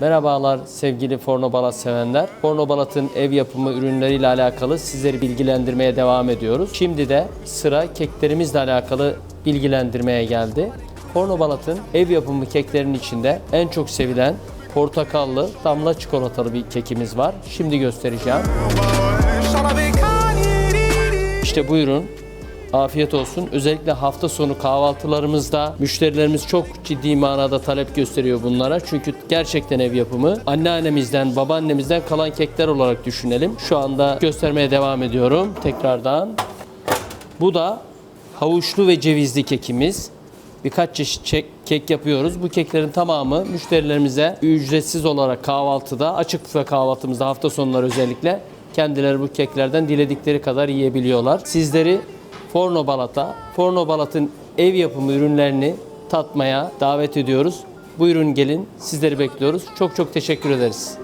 Merhabalar sevgili Forno Balat sevenler. Forno Balat'ın ev yapımı ürünleriyle alakalı sizleri bilgilendirmeye devam ediyoruz. Şimdi de sıra keklerimizle alakalı bilgilendirmeye geldi. Forno Balat'ın ev yapımı keklerin içinde en çok sevilen portakallı damla çikolatalı bir kekimiz var. Şimdi göstereceğim. İşte buyurun. Afiyet olsun. Özellikle hafta sonu kahvaltılarımızda müşterilerimiz çok ciddi manada talep gösteriyor bunlara. Çünkü gerçekten ev yapımı. Anneannemizden, babaannemizden kalan kekler olarak düşünelim. Şu anda göstermeye devam ediyorum tekrardan. Bu da havuçlu ve cevizli kekimiz. Birkaç çeşit çek- kek yapıyoruz. Bu keklerin tamamı müşterilerimize ücretsiz olarak kahvaltıda, açık büfe kahvaltımızda hafta sonları özellikle kendileri bu keklerden diledikleri kadar yiyebiliyorlar. Sizleri Forno Balat'a, Forno Balat'ın ev yapımı ürünlerini tatmaya davet ediyoruz. Buyurun gelin, sizleri bekliyoruz. Çok çok teşekkür ederiz.